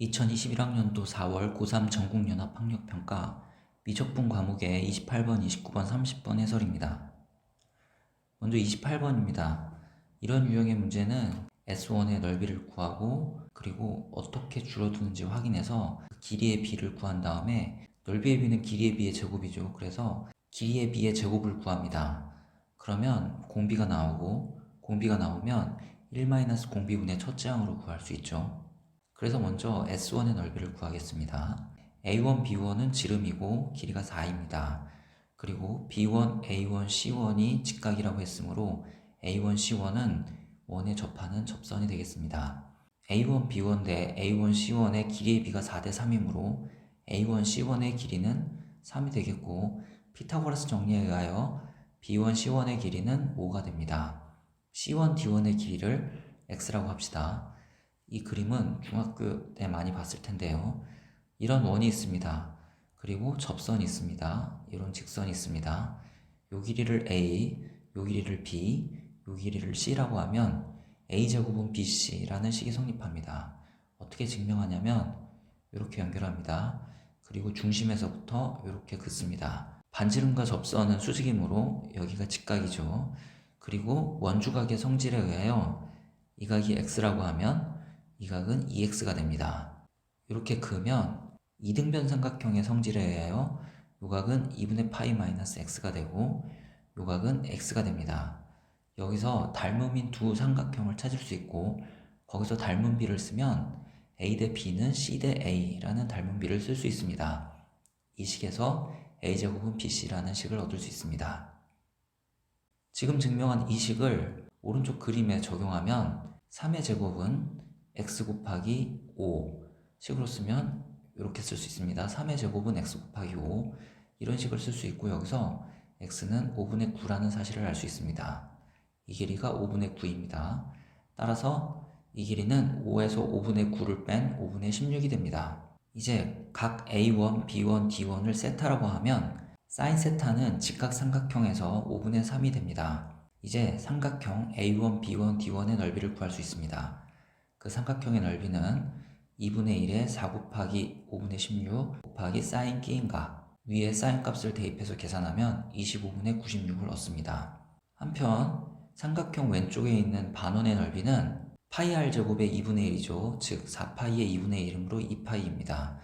2021학년도 4월 고3 전국연합학력평가 미적분 과목의 28번, 29번, 30번 해설입니다. 먼저 28번입니다. 이런 유형의 문제는 S1의 넓이를 구하고 그리고 어떻게 줄어드는지 확인해서 그 길이의 비를 구한 다음에 넓이의 비는 길이의 비의 제곱이죠. 그래서 길이의 비의 제곱을 구합니다. 그러면 공비가 나오고 공비가 나오면 1-공비분의 첫째 항으로 구할 수 있죠. 그래서 먼저 S1의 넓이를 구하겠습니다. A1, B1은 지름이고 길이가 4입니다. 그리고 B1, A1, C1이 직각이라고 했으므로 A1, C1은 원에 접하는 접선이 되겠습니다. A1, B1 대 A1, C1의 길이의 비가 4대 3이므로 A1, C1의 길이는 3이 되겠고 피타고라스 정리에 의하여 B1, C1의 길이는 5가 됩니다. C1, D1의 길이를 X라고 합시다. 이 그림은 중학교 때 많이 봤을 텐데요. 이런 원이 있습니다. 그리고 접선이 있습니다. 이런 직선이 있습니다. 요 길이를 A, 요 길이를 B, 요 길이를 C라고 하면 A제곱은 BC라는 식이 성립합니다. 어떻게 증명하냐면 이렇게 연결합니다. 그리고 중심에서부터 이렇게 긋습니다. 반지름과 접선은 수직이므로 여기가 직각이죠. 그리고 원주각의 성질에 의하여 이 각이 x라고 하면 이 각은 2x가 됩니다. 이렇게 그으면 이등변 삼각형의 성질에 의하여 요 각은 2분의 파이 마이너스 x가 되고 요 각은 x가 됩니다. 여기서 닮음인 두 삼각형을 찾을 수 있고 거기서 닮은 비를 쓰면 a 대 b는 c 대 a라는 닮은 비를 쓸 수 있습니다. 이 식에서 a제곱은 bc라는 식을 얻을 수 있습니다. 지금 증명한 이 식을 오른쪽 그림에 적용하면 3의 제곱은 x 곱하기 5 식으로 쓰면 이렇게 쓸 수 있습니다. 3의 제곱은 x 곱하기 5 이런 식을 쓸 수 있고 여기서 x는 5분의 9라는 사실을 알 수 있습니다. 이 길이가 5분의 9입니다. 따라서 이 길이는 5에서 5분의 9를 뺀 5분의 16이 됩니다. 이제 각 A1, B1, D1을 세타라고 하면 사인 세타는 직각삼각형에서 5분의 3이 됩니다. 이제 삼각형 A1, B1, D1의 넓이를 구할 수 있습니다. 그 삼각형의 넓이는 2분의 1에 4 곱하기 5분의 16 곱하기 사인 끼인각 위에 사인 값을 대입해서 계산하면 25분의 96을 얻습니다. 한편 삼각형 왼쪽에 있는 반원의 넓이는 파이 r 제곱의 2분의 1이죠. 즉 4파이의 2분의 1이므로 2파이입니다.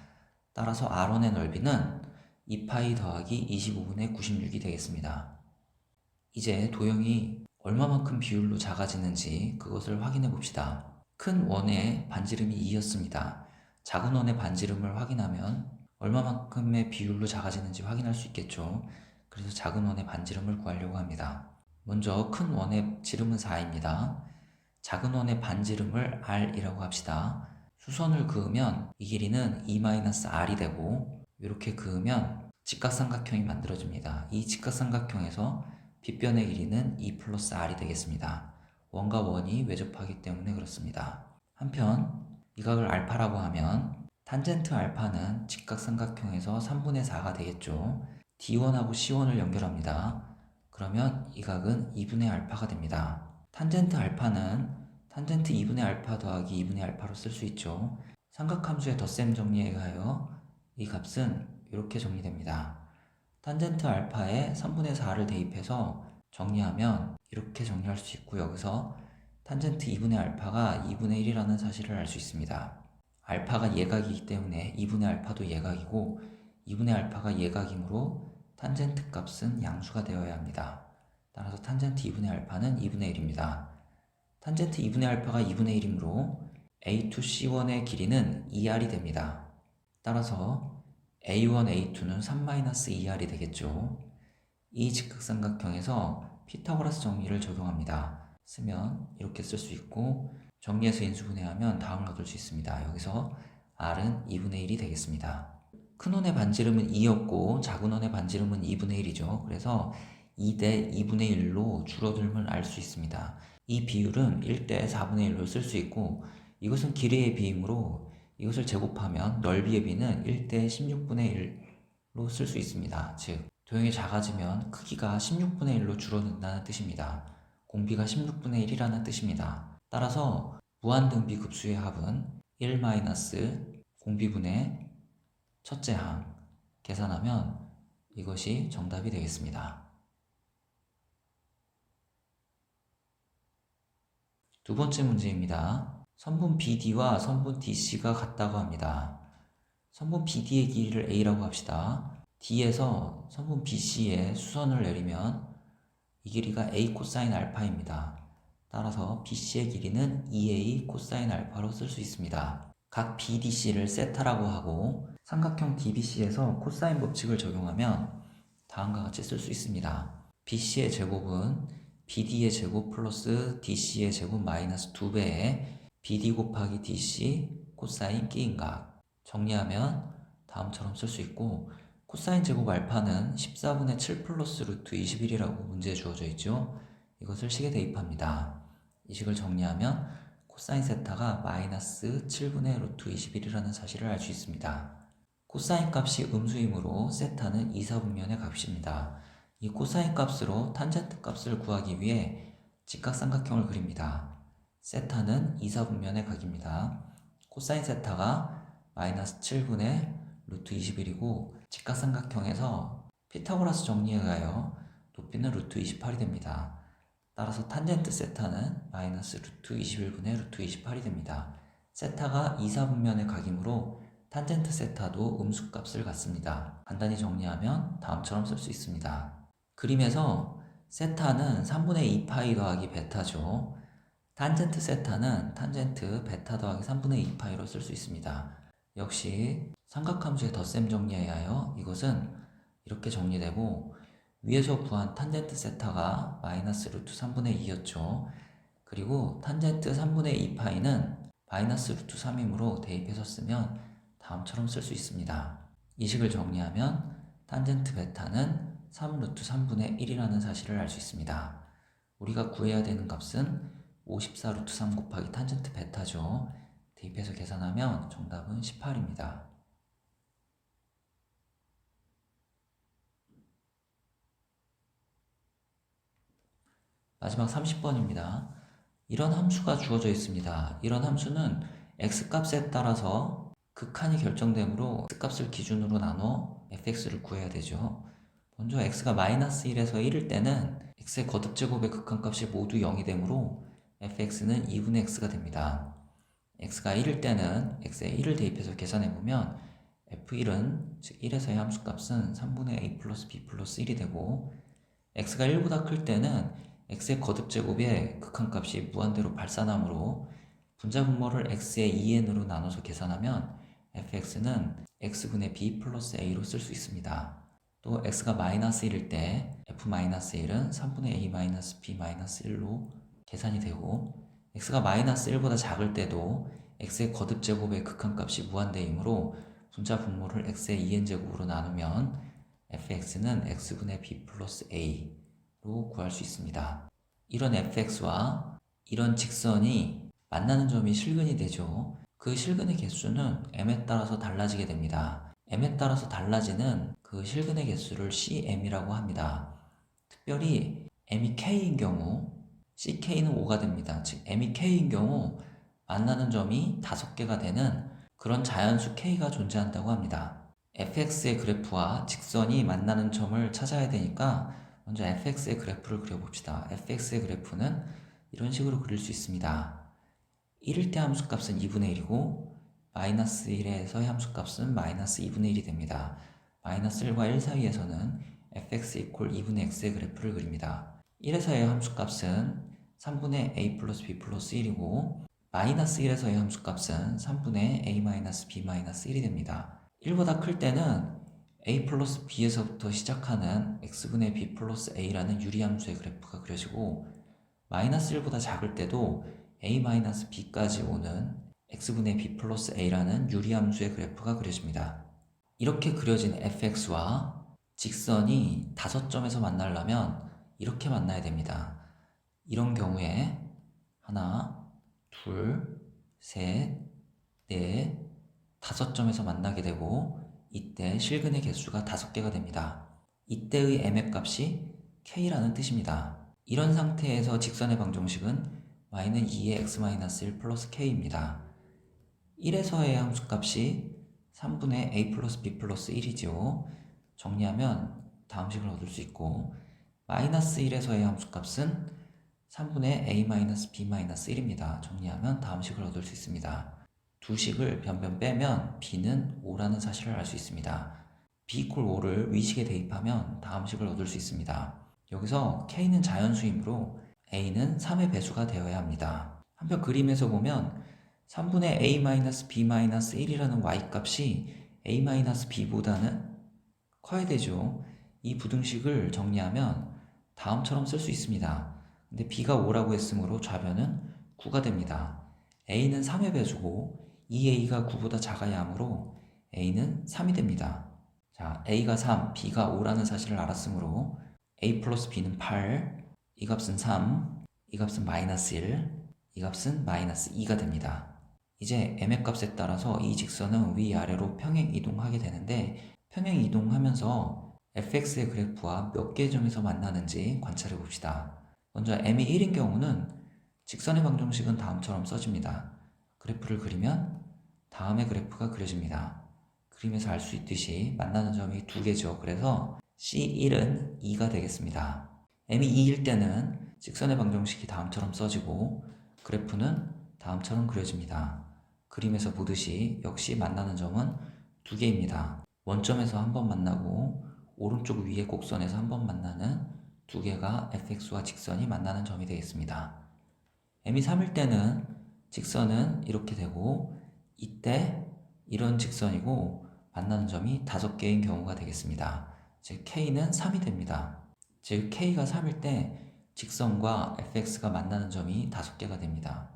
따라서 r1의 넓이는 2파이 더하기 25분의 96이 되겠습니다. 이제 도형이 얼마만큼 비율로 작아지는지 그것을 확인해 봅시다. 큰 원의 반지름이 2였습니다. 작은 원의 반지름을 확인하면 얼마만큼의 비율로 작아지는지 확인할 수 있겠죠. 그래서 작은 원의 반지름을 구하려고 합니다. 먼저 큰 원의 지름은 4입니다. 작은 원의 반지름을 r이라고 합시다. 수선을 그으면 이 길이는 2-r이 되고 이렇게 그으면 직각삼각형이 만들어집니다. 이 직각삼각형에서 빗변의 길이는 2 플러스 r이 되겠습니다. 원과 원이 외접하기 때문에 그렇습니다. 한편 이 각을 알파라고 하면 탄젠트 알파는 직각삼각형에서 3분의 4가 되겠죠. D1하고 C1을 연결합니다. 그러면 이 각은 2분의 알파가 됩니다. 탄젠트 알파는 탄젠트 2분의 알파 더하기 2분의 알파로 쓸 수 있죠. 삼각함수의 덧셈 정리에 의하여 이 값은 이렇게 정리됩니다. 탄젠트 알파에 3분의 4를 대입해서 정리하면 이렇게 정리할 수 있고 여기서 탄젠트 2분의 알파가 2분의 1이라는 사실을 알 수 있습니다. 알파가 예각이기 때문에 2분의 알파도 예각이고 2분의 알파가 예각이므로 탄젠트 값은 양수가 되어야 합니다. 따라서 탄젠트 2분의 알파는 2분의 1입니다. 탄젠트 2분의 알파가 2분의 1이므로 A2C1의 길이는 2R이 됩니다. 따라서 A1, A2는 3-2R이 되겠죠. 이 직각삼각형에서 피타고라스 정리를 적용합니다. 쓰면 이렇게 쓸 수 있고 정리해서 인수분해하면 다음을 얻을 수 있습니다. 여기서 R은 2분의 1이 되겠습니다. 큰 원의 반지름은 2였고 작은 원의 반지름은 2분의 1이죠. 그래서 2대 2분의 1로 줄어들면 알 수 있습니다. 이 비율은 1대 4분의 1로 쓸 수 있고 이것은 길이의 비이므로 이것을 제곱하면 넓이의 비는 1대 16분의 1로 쓸 수 있습니다. 즉 도형이 작아지면 크기가 16분의 1로 줄어든다는 뜻입니다. 공비가 16분의 1이라는 뜻입니다. 따라서 무한등비 급수의 합은 1 공비분의 첫째 항 계산하면 이것이 정답이 되겠습니다. 두 번째 문제입니다. 선분 BD와 선분 DC가 같다고 합니다. 선분 BD의 길이를 A라고 합시다. D에서 선분 BC에 수선을 내리면 이 길이가 A 코사인 알파입니다. 따라서 BC의 길이는 2A 코사인 알파로 쓸 수 있습니다. 각 BDC를 세타라고 하고 삼각형 DBC에서 코사인 법칙을 적용하면 다음과 같이 쓸 수 있습니다. BC의 제곱은 BD의 제곱 플러스 DC의 제곱 마이너스 2배의 BD 곱하기 DC 코사인 끼인각 정리하면 다음처럼 쓸 수 있고 코사인 제곱 알파는 14분의 7 플러스 루트 21이라고 문제에 주어져 있죠. 이것을 식에 대입합니다. 이 식을 정리하면 코사인 세타가 마이너스 7분의 루트 21이라는 사실을 알 수 있습니다. 코사인 값이 음수이므로 세타는 2, 4분면의 값입니다. 이 코사인 값으로 탄젠트 값을 구하기 위해 직각삼각형을 그립니다. 세타는 2, 4분면의 각입니다. 코사인 세타가 마이너스 7분의 루트 21이고 직각삼각형에서 피타고라스 정리에 의하여 높이는 루트 28이 됩니다. 따라서 탄젠트 세타는 마이너스 루트 21분의 루트 28이 됩니다. 세타가 2, 4분면의 각이므로 탄젠트 세타도 음수값을 갖습니다. 간단히 정리하면 다음처럼 쓸 수 있습니다. 그림에서 세타는 3분의 2파이 더하기 베타죠. 탄젠트 세타는 탄젠트 베타 더하기 3분의 2파이로 쓸 수 있습니다. 역시 삼각함수의 덧셈 정리에 의하여 이것은 이렇게 정리되고 위에서 구한 탄젠트 세타가 마이너스 루트 3분의 2였죠. 그리고 탄젠트 3분의 2 파이는 마이너스 루트 3이므로 대입해서 쓰면 다음처럼 쓸 수 있습니다. 이 식을 정리하면 탄젠트 베타는 3 루트 3분의 1이라는 사실을 알 수 있습니다. 우리가 구해야 되는 값은 54 루트 3 곱하기 탄젠트 베타죠. 대입해서 계산하면 정답은 18입니다. 마지막 30번입니다. 이런 함수가 주어져 있습니다. 이런 함수는 x값에 따라서 극한이 결정되므로 x값을 기준으로 나눠 fx를 구해야 되죠. 먼저 x가 마이너스 1에서 1일 때는 x의 거듭제곱의 극한값이 모두 0이 되므로 fx는 2분의 x가 됩니다. X가 1일 때는 x에 1을 대입해서 계산해보면 f1은 즉 1에서의 함수값은 3분의 a 플러스 b 플러스 1이 되고 x가 1보다 클 때는 x의 거듭제곱의 극한값이 무한대로 발산하므로 분자분모를 x의 2n으로 나눠서 계산하면 fx는 x분의 b 플러스 a로 쓸 수 있습니다. 또 x가 마이너스 1일 때 f 마이너스 1은 3분의 a 마이너스 b 마이너스 1로 계산이 되고 x가 마이너스 1보다 작을 때도 x의 거듭제곱의 극한값이 무한대이므로 분자 분모를 x의 2n제곱으로 나누면 fx는 x분의 b 플러스 a로 구할 수 있습니다. 이런 fx와 이런 직선이 만나는 점이 실근이 되죠. 그 실근의 개수는 m에 따라서 달라지게 됩니다. m에 따라서 달라지는 그 실근의 개수를 cm이라고 합니다. 특별히 m이 k인 경우 ck는 5가 됩니다. 즉 m이 k인 경우 만나는 점이 5개가 되는 그런 자연수 k가 존재한다고 합니다. fx의 그래프와 직선이 만나는 점을 찾아야 되니까 먼저 fx의 그래프를 그려봅시다. fx의 그래프는 이런 식으로 그릴 수 있습니다. 1일 때 함수값은 2분의 1이고 마이너스 1에서의 함수값은 마이너스 2분의 1이 됩니다. 마이너스 1과 1 사이에서는 fx 이퀄 2분의 x의 그래프를 그립니다. 1에서의 함수값은 3분의 a 플러스 b 플러스 1이고 마이너스 1에서의 함수값은 3분의 a 마이너스 b 마이너스 1이 됩니다. 1보다 클 때는 a 플러스 b에서부터 시작하는 x분의 b 플러스 a라는 유리함수의 그래프가 그려지고 마이너스 1보다 작을 때도 a 마이너스 b까지 오는 x분의 b 플러스 a라는 유리함수의 그래프가 그려집니다. 이렇게 그려진 fx와 직선이 다섯 점에서 만나려면 이렇게 만나야 됩니다. 이런 경우에 하나, 둘, 셋, 넷, 다섯 점에서 만나게 되고 이때 실근의 개수가 다섯 개가 됩니다. 이때의 m의 값이 k라는 뜻입니다. 이런 상태에서 직선의 방정식은 y는 2의 x-1 플러스 k입니다. 1에서의 함수값이 3분의 a 플러스 b 플러스 1이죠. 정리하면 다음 식을 얻을 수 있고 마이너스 1에서의 함수값은 3분의 a 마이너스 b 마이너스 1입니다. 정리하면 다음 식을 얻을 수 있습니다. 두 식을 변변 빼면 b는 5라는 사실을 알 수 있습니다. b 이퀄 5를 위식에 대입하면 다음 식을 얻을 수 있습니다. 여기서 k는 자연수이므로 a는 3의 배수가 되어야 합니다. 한편 그림에서 보면 3분의 a-b-1이라는 y값이 a-b보다는 커야 되죠. 이 부등식을 정리하면 다음처럼 쓸 수 있습니다. 근데 b가 5라고 했으므로 좌변은 9가 됩니다. a는 3의 배수고 2a가 9보다 작아야 하므로 a는 3이 됩니다. 자, a가 3, b가 5라는 사실을 알았으므로 a 플러스 b는 8, 이 값은 3, 이 값은 마이너스 1, 이 값은 마이너스 2가 됩니다. 이제 m의 값에 따라서 이 직선은 위아래로 평행 이동하게 되는데 평행 이동하면서 fx의 그래프와 몇 개의 점에서 만나는지 관찰해 봅시다. 먼저 m이 1인 경우는 직선의 방정식은 다음처럼 써집니다. 그래프를 그리면 다음의 그래프가 그려집니다. 그림에서 알 수 있듯이 만나는 점이 두 개죠. 그래서 C1은 2가 되겠습니다. m이 2일 때는 직선의 방정식이 다음처럼 써지고 그래프는 다음처럼 그려집니다. 그림에서 보듯이 역시 만나는 점은 두 개입니다. 원점에서 한 번 만나고 오른쪽 위의 곡선에서 한 번 만나는 두 개가 fx와 직선이 만나는 점이 되겠습니다. m이 3일 때는 직선은 이렇게 되고 이때 이런 직선이고 만나는 점이 다섯 개인 경우가 되겠습니다. 즉 k는 3이 됩니다. 즉 k가 3일 때 직선과 fx가 만나는 점이 다섯 개가 됩니다.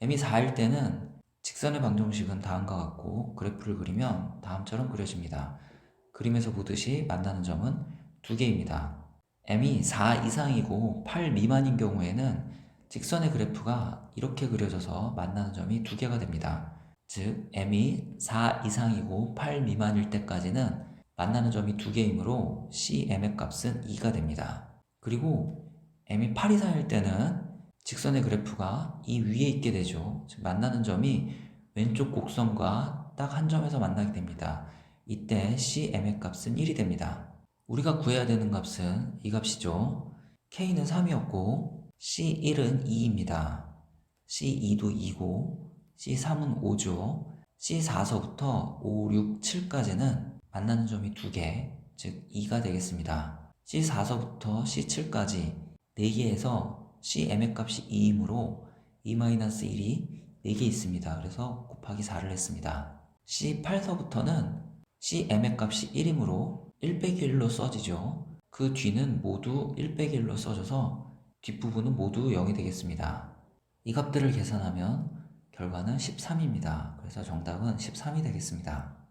m이 4일 때는 직선의 방정식은 다음과 같고 그래프를 그리면 다음처럼 그려집니다. 그림에서 보듯이 만나는 점은 두 개입니다. m이 4 이상이고 8 미만인 경우에는 직선의 그래프가 이렇게 그려져서 만나는 점이 두 개가 됩니다. 즉 m이 4 이상이고 8 미만일 때까지는 만나는 점이 두 개이므로 cm의 값은 2가 됩니다. 그리고 m이 8 이상일 때는 직선의 그래프가 이 위에 있게 되죠. 즉 만나는 점이 왼쪽 곡선과 딱 한 점에서 만나게 됩니다. 이때 cm의 값은 1이 됩니다. 우리가 구해야 되는 값은 이 값이죠. k는 3이었고 c1은 2입니다. c2도 2고 c3은 5죠. c4서부터 5, 6, 7까지는 만나는 점이 2개, 즉 2가 되겠습니다. c4서부터 c7까지 4개에서 cm의 값이 2이므로 2-1이 4개 있습니다. 그래서 곱하기 4를 했습니다. c8서부터는 cm의 값이 1이므로 1 빼기 1로 써지죠. 그 뒤는 모두 1 빼기 1로 써져서 뒷부분은 모두 0이 되겠습니다. 이 값들을 계산하면 결과는 13입니다. 그래서 정답은 13이 되겠습니다.